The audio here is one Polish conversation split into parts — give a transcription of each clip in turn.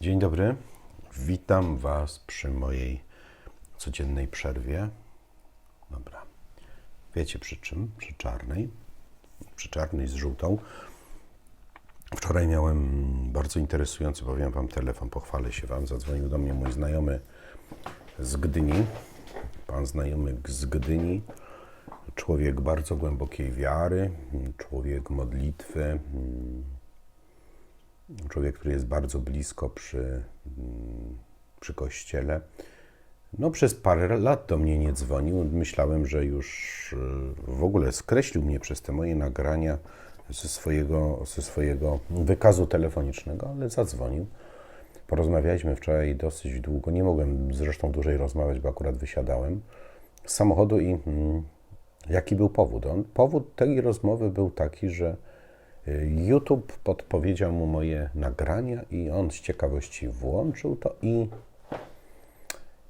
Dzień dobry. Witam Was przy mojej codziennej przerwie. Dobra. Wiecie przy czym? Przy czarnej. Przy czarnej z żółtą. Wczoraj miałem bardzo interesujący, powiem Wam, telefon, pochwalę się Wam. Zadzwonił do mnie mój znajomy z Gdyni. Pan znajomy z Gdyni. Człowiek bardzo głębokiej wiary, człowiek modlitwy, człowiek, który jest bardzo blisko przy, przy kościele. No, przez parę lat do mnie nie dzwonił. Myślałem, że już e, w ogóle skreślił mnie przez te moje nagrania ze swojego, ze swojego wykazu telefonicznego, ale zadzwonił. Porozmawialiśmy wczoraj dosyć długo. Nie mogłem zresztą dłużej rozmawiać, bo akurat wysiadałem z samochodu i mm, jaki był powód? On, powód tej rozmowy był taki, że YouTube podpowiedział mu moje nagrania i on z ciekawości włączył to i,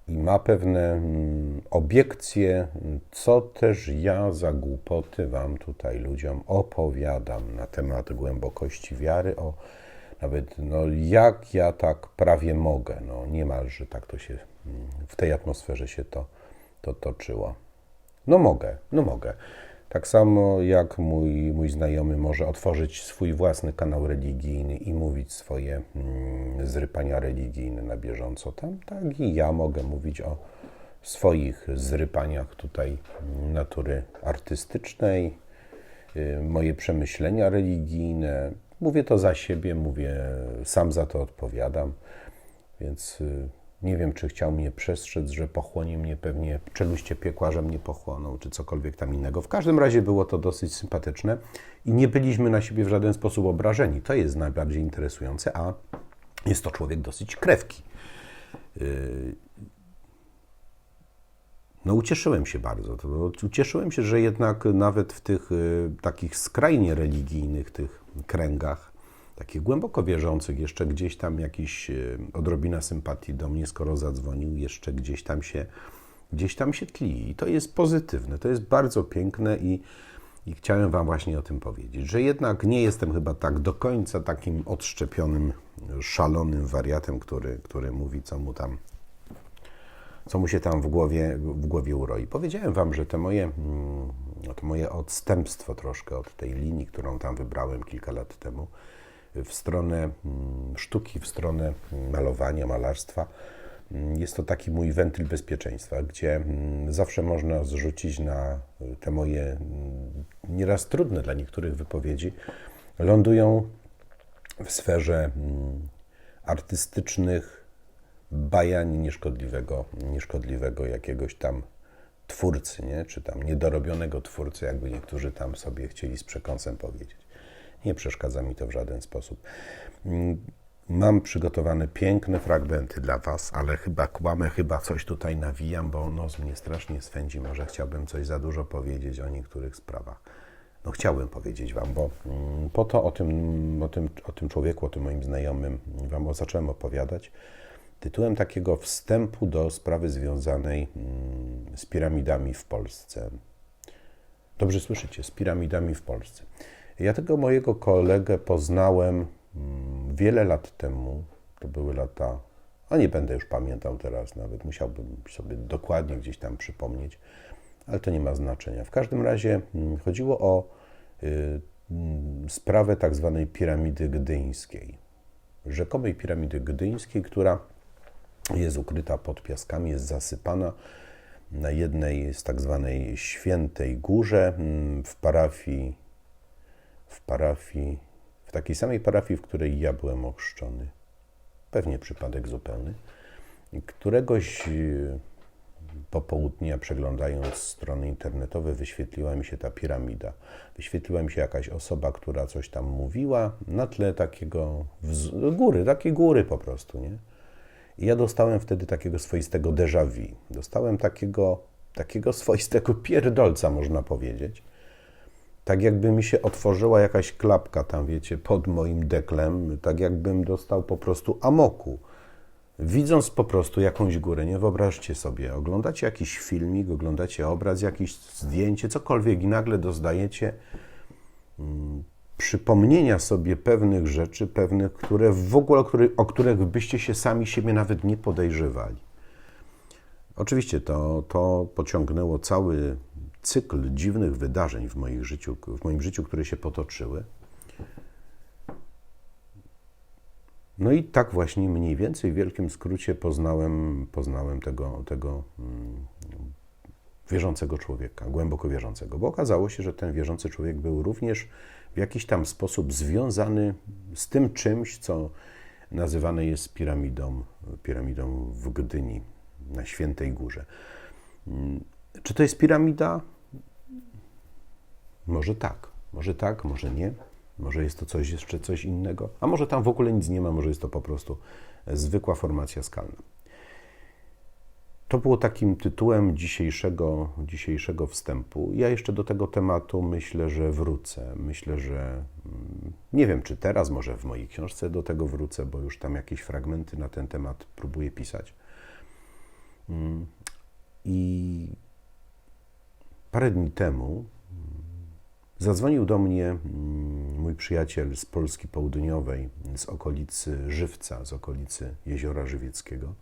i ma pewne mm, obiekcje, co też ja za głupoty Wam tutaj ludziom opowiadam na temat głębokości wiary, o nawet no, jak ja tak prawie mogę, no niemalże tak to się mm, w tej atmosferze się to, to toczyło. No mogę, no mogę. Tak samo jak mój, mój znajomy może otworzyć swój własny kanał religijny i mówić swoje mm, zrypania religijne na bieżąco tam, tak i ja mogę mówić o swoich zrypaniach tutaj natury artystycznej, y, moje przemyślenia religijne. Mówię to za siebie, mówię, sam za to odpowiadam, więc y, nie wiem, czy chciał mnie przestrzec, że pochłonie mnie pewnie czeluście piekła, że mnie pochłoną, czy cokolwiek tam innego. W każdym razie było to dosyć sympatyczne i nie byliśmy na siebie w żaden sposób obrażeni. To jest najbardziej interesujące, a jest to człowiek dosyć krewki. No, ucieszyłem się bardzo. Ucieszyłem się, że jednak nawet w tych y, takich skrajnie religijnych tych kręgach takich głęboko wierzących, jeszcze gdzieś tam jakiś e, odrobina sympatii do mnie, skoro zadzwonił, jeszcze gdzieś tam się, gdzieś tam się tli. I to jest pozytywne, to jest bardzo piękne i, i chciałem Wam właśnie o tym powiedzieć, że jednak nie jestem chyba tak do końca takim odszczepionym, szalonym wariatem, który, który mówi, co mu tam co mu się tam w głowie, w głowie uroi. Powiedziałem Wam, że te moje, mm, to moje odstępstwo troszkę od tej linii, którą tam wybrałem kilka lat temu, w stronę mm, sztuki, w stronę malowania, malarstwa. Mm, jest to taki mój wentyl bezpieczeństwa, gdzie mm, zawsze można zrzucić na te moje nieraz trudne dla niektórych wypowiedzi, lądują w sferze artystycznych bajań nieszkodliwego, nieszkodliwego jakiegoś tam twórcy, nie? czy tam niedorobionego twórcy, jakby niektórzy tam sobie chcieli z przekąsem powiedzieć. Nie przeszkadza mi to w żaden sposób. Mm, mam przygotowane piękne fragmenty dla Was, ale chyba kłamę, chyba coś tutaj nawijam, bo nos mnie strasznie swędzi. Może chciałbym coś za dużo powiedzieć o niektórych sprawach. No chciałbym powiedzieć Wam, bo mm, po to o tym, o tym, o tym człowieku, o tym moim znajomym Wam zacząłem opowiadać tytułem takiego wstępu do sprawy związanej mm, z piramidami w Polsce. Dobrze słyszycie, z piramidami w Polsce. Ja tego mojego kolegę poznałem mm, wiele lat temu. To były lata, a nie będę już pamiętał teraz nawet, musiałbym sobie dokładnie gdzieś tam przypomnieć, ale to nie ma znaczenia. W każdym razie mm, chodziło o y, mm, sprawę tak zwanej piramidy gdyńskiej. Rzekomej piramidy gdyńskiej, która jest ukryta pod piaskami, jest zasypana na jednej z tak zwanej Świętej Górze w parafii w parafii, w takiej samej parafii, w której ja byłem ochrzczony. Pewnie przypadek zupełny. Któregoś y, popołudnia, przeglądając strony internetowe, wyświetliła mi się ta piramida. Wyświetliła mi się jakaś osoba, która coś tam mówiła na tle takiego góry, takiej góry po prostu, nie? I ja dostałem wtedy takiego swoistego déjà vu. Dostałem takiego, takiego swoistego pierdolca, można powiedzieć tak jakby mi się otworzyła jakaś klapka tam, wiecie, pod moim deklem, tak jakbym dostał po prostu amoku. Widząc po prostu jakąś górę, nie wyobraźcie sobie, oglądacie jakiś filmik, oglądacie obraz, jakieś zdjęcie, cokolwiek i nagle doznajecie mm, przypomnienia sobie pewnych rzeczy, pewnych, które w ogóle, o których byście się sami siebie nawet nie podejrzewali. Oczywiście to, to pociągnęło cały cykl dziwnych wydarzeń w, życiu, w moim życiu, które się potoczyły. No i tak właśnie mniej więcej w wielkim skrócie poznałem, poznałem tego, tego mm, wierzącego człowieka, głęboko wierzącego, bo okazało się, że ten wierzący człowiek był również w jakiś tam sposób związany z tym czymś, co nazywane jest piramidą, piramidą w Gdyni, na Świętej Górze. Mm, czy to jest piramida? Może tak, może tak, może nie. Może jest to coś jeszcze coś innego, a może tam w ogóle nic nie ma, może jest to po prostu zwykła formacja skalna. To było takim tytułem dzisiejszego, dzisiejszego wstępu. Ja jeszcze do tego tematu myślę, że wrócę. Myślę, że mm, nie wiem, czy teraz, może w mojej książce do tego wrócę, bo już tam jakieś fragmenty na ten temat próbuję pisać. Mm, I parę dni temu Zadzwonił do mnie mm, mój przyjaciel z Polski Południowej, z okolicy Żywca, z okolicy Jeziora Żywieckiego.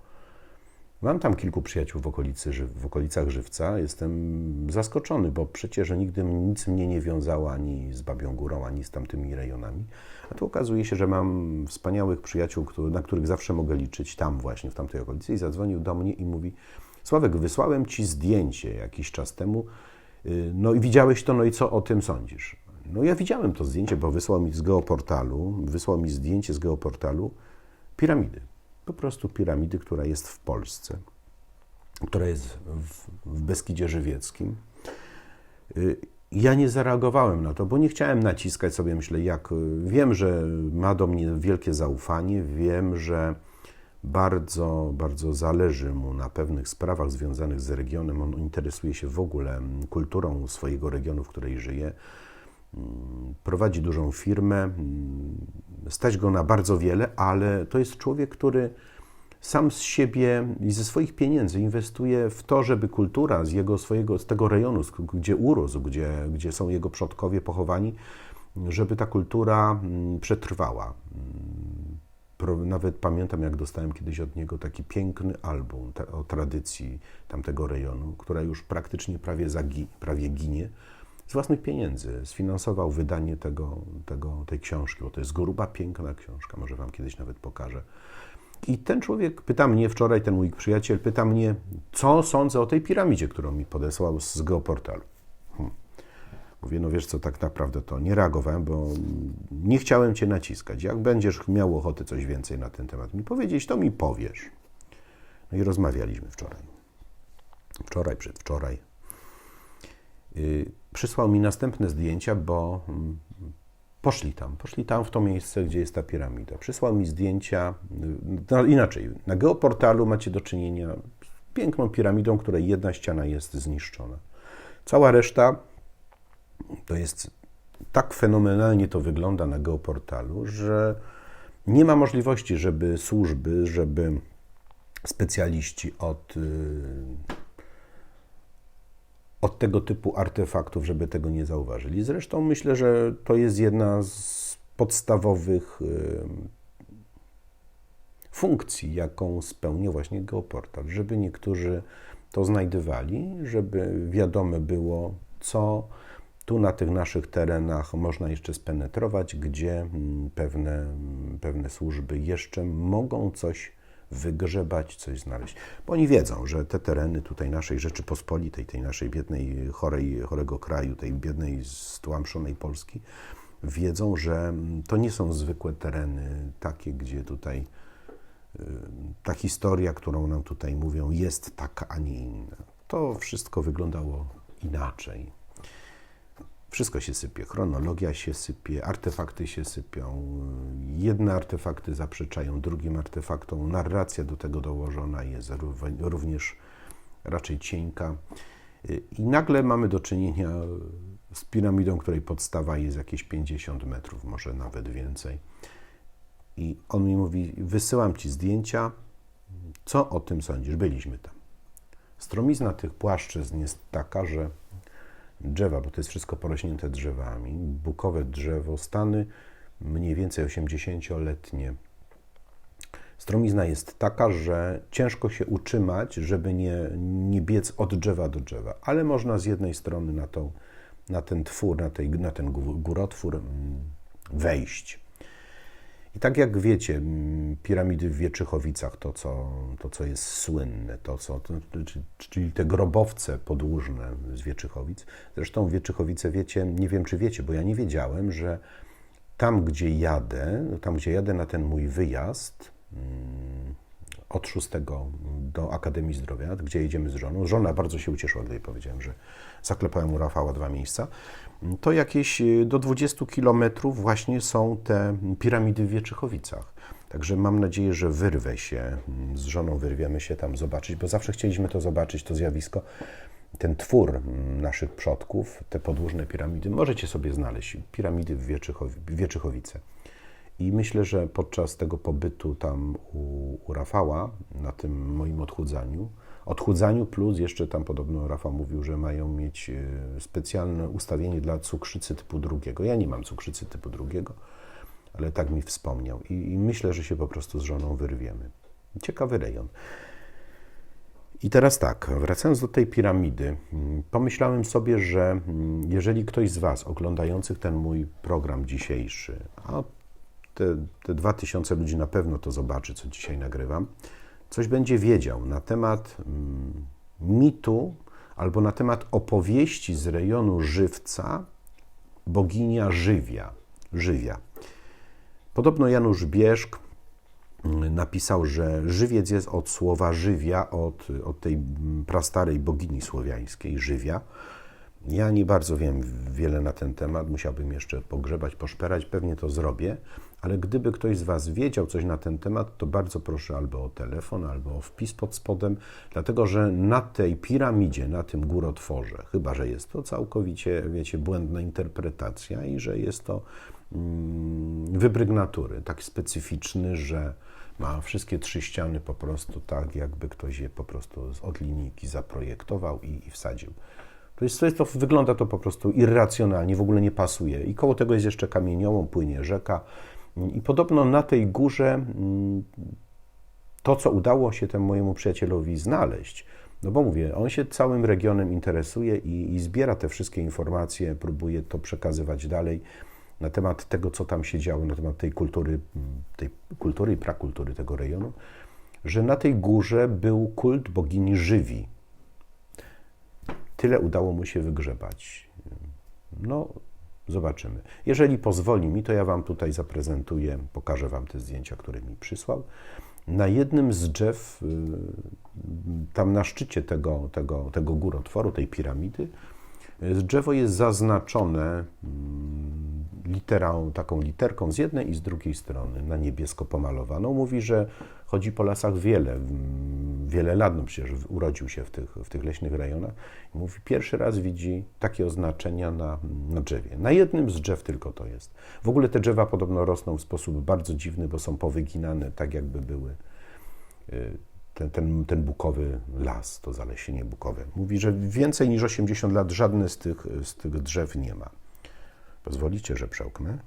Mam tam kilku przyjaciół w, okolicy, w okolicach Żywca. Jestem zaskoczony, bo przecież nigdy nic mnie nie wiązało ani z Babią Górą, ani z tamtymi rejonami. A tu okazuje się, że mam wspaniałych przyjaciół, na których zawsze mogę liczyć tam właśnie, w tamtej okolicy. I zadzwonił do mnie i mówi, Sławek, wysłałem Ci zdjęcie jakiś czas temu no i widziałeś to, no i co o tym sądzisz? No ja widziałem to zdjęcie, bo wysłał mi z geoportalu, wysłał mi zdjęcie z geoportalu piramidy. Po prostu piramidy, która jest w Polsce, która jest w, w Beskidzie Żywieckim. Y, ja nie zareagowałem na to, bo nie chciałem naciskać sobie, myślę, jak wiem, że ma do mnie wielkie zaufanie, wiem, że bardzo, bardzo zależy mu na pewnych sprawach związanych z regionem. On interesuje się w ogóle kulturą swojego regionu, w której żyje. Mm, prowadzi dużą firmę, mm, stać go na bardzo wiele, ale to jest człowiek, który sam z siebie i ze swoich pieniędzy inwestuje w to, żeby kultura z jego swojego, z tego rejonu, gdzie urósł, gdzie, gdzie są jego przodkowie pochowani, żeby ta kultura mm, przetrwała nawet pamiętam, jak dostałem kiedyś od niego taki piękny album o tradycji tamtego rejonu, która już praktycznie prawie, zagi, prawie ginie, z własnych pieniędzy. Sfinansował wydanie tego, tego, tej książki, bo to jest gruba, piękna książka, może Wam kiedyś nawet pokażę. I ten człowiek pyta mnie wczoraj, ten mój przyjaciel, pyta mnie, co sądzę o tej piramidzie, którą mi podesłał z geoportalu. Mówię, no wiesz co, tak naprawdę to nie reagowałem, bo nie chciałem Cię naciskać. Jak będziesz miał ochotę coś więcej na ten temat mi powiedzieć, to mi powiesz. No i rozmawialiśmy wczoraj. Wczoraj, przedwczoraj. Yy, przysłał mi następne zdjęcia, bo mm, poszli tam, poszli tam w to miejsce, gdzie jest ta piramida. Przysłał mi zdjęcia, no inaczej, na geoportalu macie do czynienia z piękną piramidą, której jedna ściana jest zniszczona. Cała reszta to jest tak fenomenalnie to wygląda na geoportalu, że nie ma możliwości, żeby służby, żeby specjaliści od, y, od tego typu artefaktów, żeby tego nie zauważyli. Zresztą myślę, że to jest jedna z podstawowych y, funkcji, jaką spełnia właśnie geoportal, żeby niektórzy to znajdywali, żeby wiadome było, co tu na tych naszych terenach można jeszcze spenetrować, gdzie mm, pewne, mm, pewne służby jeszcze mogą coś wygrzebać, coś znaleźć. Bo oni wiedzą, że te tereny tutaj naszej Rzeczypospolitej, tej naszej biednej, chorej, chorego kraju, tej biednej, stłamszonej Polski, wiedzą, że mm, to nie są zwykłe tereny takie, gdzie tutaj y, ta historia, którą nam tutaj mówią, jest taka, a nie inna. To wszystko wyglądało inaczej. Wszystko się sypie, chronologia się sypie, artefakty się sypią. Jedne artefakty zaprzeczają drugim artefaktom, narracja do tego dołożona jest również raczej cienka. I nagle mamy do czynienia z piramidą, której podstawa jest jakieś 50 metrów, może nawet więcej. I on mi mówi: Wysyłam ci zdjęcia, co o tym sądzisz? Byliśmy tam. Stromizna tych płaszczyzn jest taka, że drzewa, bo to jest wszystko porośnięte drzewami, bukowe drzewo, stany mniej więcej 80-letnie. Stromizna jest taka, że ciężko się utrzymać, żeby nie, nie biec od drzewa do drzewa, ale można z jednej strony na, tą, na ten twór, na, tej, na ten górotwór mm, wejść. I tak jak wiecie, piramidy w Wieczychowicach, to co, to, co jest słynne, to, co, to, czyli te grobowce podłużne z Wieczychowic. Zresztą Wieczychowice wiecie, nie wiem czy wiecie, bo ja nie wiedziałem, że tam gdzie jadę, tam gdzie jadę na ten mój wyjazd, mm, od 6 do Akademii Zdrowia, gdzie jedziemy z żoną. Żona bardzo się ucieszyła, gdy jej powiedziałem, że zaklepałem u Rafała dwa miejsca. To jakieś y, do 20 kilometrów właśnie są te piramidy w Wieczychowicach. Także mam nadzieję, że wyrwę się, mm, z żoną wyrwiemy się tam zobaczyć, bo zawsze chcieliśmy to zobaczyć, to zjawisko. Ten twór mm, naszych przodków, te podłużne piramidy, możecie sobie znaleźć. Piramidy w Wieczychowice. I myślę, że podczas tego pobytu tam u, u Rafała, na tym moim odchudzaniu, odchudzaniu plus jeszcze tam podobno Rafał mówił, że mają mieć e, specjalne ustawienie dla cukrzycy typu drugiego. Ja nie mam cukrzycy typu drugiego, ale tak mi wspomniał. I, i myślę, że się po prostu z żoną wyrwiemy. Ciekawy rejon. I teraz tak, wracając do tej piramidy, mm, pomyślałem sobie, że mm, jeżeli ktoś z Was oglądających ten mój program dzisiejszy, a te, te 2000 ludzi na pewno to zobaczy, co dzisiaj nagrywam, coś będzie wiedział na temat mm, mitu albo na temat opowieści z rejonu żywca boginia żywia. żywia. Podobno Janusz Bierzk mm, napisał, że żywiec jest od słowa żywia, od, od tej prastarej bogini słowiańskiej, żywia. Ja nie bardzo wiem wiele na ten temat, musiałbym jeszcze pogrzebać, poszperać, pewnie to zrobię, ale gdyby ktoś z Was wiedział coś na ten temat, to bardzo proszę albo o telefon, albo o wpis pod spodem, dlatego że na tej piramidzie, na tym górotworze, chyba że jest to całkowicie, wiecie, błędna interpretacja i że jest to mm, wybryk natury, tak specyficzny, że ma wszystkie trzy ściany po prostu tak, jakby ktoś je po prostu od linijki zaprojektował i, i wsadził. To, jest, to, jest, to wygląda to po prostu irracjonalnie, w ogóle nie pasuje. I koło tego jest jeszcze kamieniołom, płynie rzeka. I podobno na tej górze mm, to, co udało się temu mojemu przyjacielowi znaleźć, no bo mówię, on się całym regionem interesuje i, i zbiera te wszystkie informacje, próbuje to przekazywać dalej na temat tego, co tam się działo, na temat tej kultury, tej kultury i prakultury tego rejonu, że na tej górze był kult bogini Żywi. Tyle udało mu się wygrzebać. No, Zobaczymy. Jeżeli pozwoli mi, to ja Wam tutaj zaprezentuję, pokażę Wam te zdjęcia, które mi przysłał. Na jednym z drzew, y, tam na szczycie tego, tego, tego górotworu, tej piramidy, drzewo jest zaznaczone mm, literą, taką literką z jednej i z drugiej strony, na niebiesko pomalowaną. Mówi, że chodzi po lasach wiele, wiele lat, no przecież urodził się w tych, w tych leśnych rejonach. I mówi, pierwszy raz widzi takie oznaczenia na, na drzewie. Na jednym z drzew tylko to jest. W ogóle te drzewa podobno rosną w sposób bardzo dziwny, bo są powyginane tak, jakby były y, ten, ten, ten bukowy las, to zalesienie bukowe. Mówi, że więcej niż 80 lat żadne z tych, z tych drzew nie ma. Pozwolicie, że przełknę?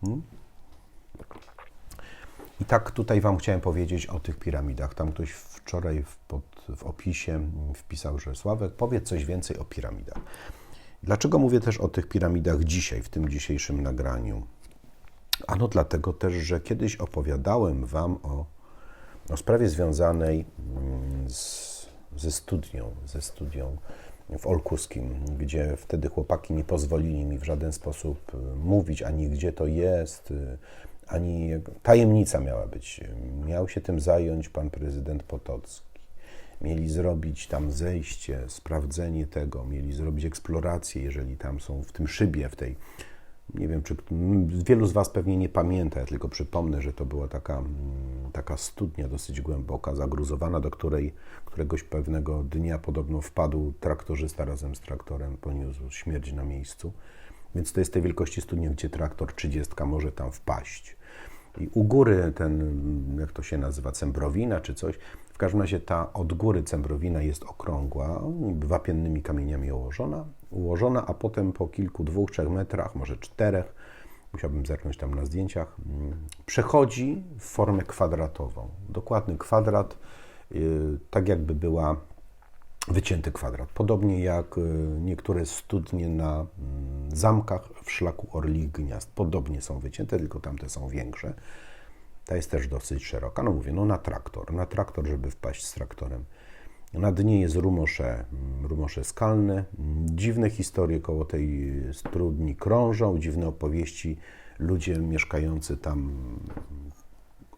Hmm? I tak tutaj Wam chciałem powiedzieć o tych piramidach. Tam ktoś wczoraj w, pod, w opisie wpisał, że Sławek, powiedz coś więcej o piramidach. Dlaczego mówię też o tych piramidach dzisiaj, w tym dzisiejszym nagraniu? Ano dlatego też, że kiedyś opowiadałem Wam o, o sprawie związanej mm, z, ze studnią, ze studią w Olkuskim, gdzie wtedy chłopaki nie pozwolili mi w żaden sposób y, mówić ani gdzie to jest, y, ani tajemnica miała być. Miał się tym zająć pan prezydent Potocki. Mieli zrobić tam zejście, sprawdzenie tego, mieli zrobić eksplorację, jeżeli tam są w tym szybie, w tej. Nie wiem, czy wielu z Was pewnie nie pamięta, ja tylko przypomnę, że to była taka, taka studnia dosyć głęboka, zagruzowana, do której któregoś pewnego dnia podobno wpadł traktorzysta razem z traktorem, poniósł śmierć na miejscu. Więc to jest tej wielkości studni, gdzie traktor 30 może tam wpaść. I u góry ten, jak to się nazywa, cembrowina czy coś, w każdym razie ta od góry cembrowina jest okrągła, wapiennymi kamieniami ułożona ułożona, a potem po kilku, dwóch, trzech metrach, może czterech, musiałbym zerknąć tam na zdjęciach, przechodzi w formę kwadratową. Dokładny kwadrat, y, tak jakby była wycięty kwadrat. Podobnie jak y, niektóre studnie na mm, zamkach w szlaku Orlich Gniazd. Podobnie są wycięte, tylko tamte są większe. Ta jest też dosyć szeroka. No mówię, no na traktor. Na traktor, żeby wpaść z traktorem. Na dnie jest rumosze, mm, rumosze skalne. Mm, Dziwne historie koło tej studni krążą, dziwne opowieści. Ludzie mieszkający tam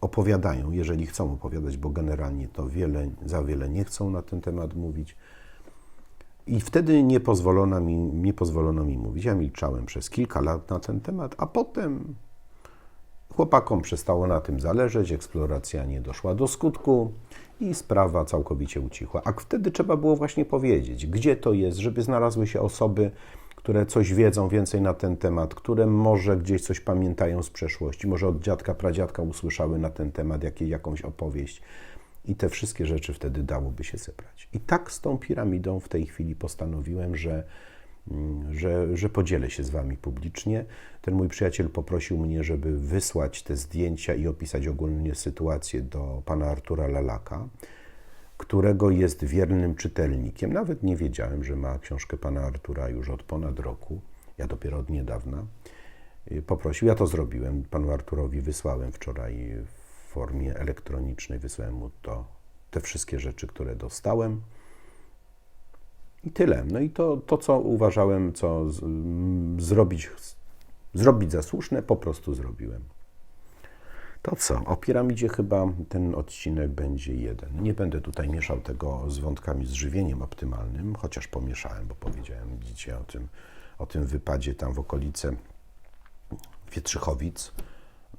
opowiadają, jeżeli chcą opowiadać, bo generalnie to wiele, za wiele nie chcą na ten temat mówić. I wtedy nie pozwolono mi, nie pozwolono mi mówić. Ja milczałem przez kilka lat na ten temat, a potem chłopakom przestało na tym zależeć, eksploracja nie doszła do skutku i sprawa całkowicie ucichła. A wtedy trzeba było właśnie powiedzieć, gdzie to jest, żeby znalazły się osoby, które coś wiedzą więcej na ten temat, które może gdzieś coś pamiętają z przeszłości, może od dziadka, pradziadka usłyszały na ten temat jakie, jakąś opowieść. I te wszystkie rzeczy wtedy dałoby się zebrać. I tak z tą piramidą w tej chwili postanowiłem, że, mm, że, że podzielę się z Wami publicznie. Ten mój przyjaciel poprosił mnie, żeby wysłać te zdjęcia i opisać ogólnie sytuację do pana Artura Lalaka, którego jest wiernym czytelnikiem. Nawet nie wiedziałem, że ma książkę pana Artura już od ponad roku. Ja dopiero od niedawna. Y, Poprosił, ja to zrobiłem. Panu Arturowi wysłałem wczoraj w formie elektronicznej, wysłałem mu to, te wszystkie rzeczy, które dostałem. I tyle. No i to, to co uważałem, co z, m, zrobić, zrobić za słuszne, po prostu zrobiłem. To co? O piramidzie chyba ten odcinek będzie jeden. Nie będę tutaj mieszał tego z wątkami z żywieniem optymalnym, chociaż pomieszałem, bo powiedziałem widzicie o tym, o tym wypadzie tam w okolice Wietrzychowic.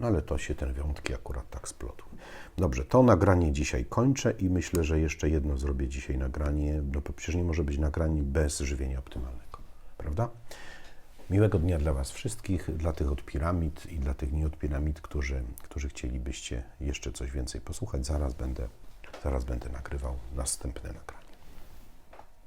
No ale to się te wątki akurat tak splotły. Dobrze, to nagranie dzisiaj kończę i myślę, że jeszcze jedno zrobię dzisiaj nagranie, no bo przecież nie może być nagranie bez żywienia optymalnego, prawda? Miłego dnia dla Was wszystkich, dla tych od piramid i dla tych nie od piramid, którzy, którzy chcielibyście jeszcze coś więcej posłuchać. Zaraz będę, zaraz będę nagrywał następne nagranie.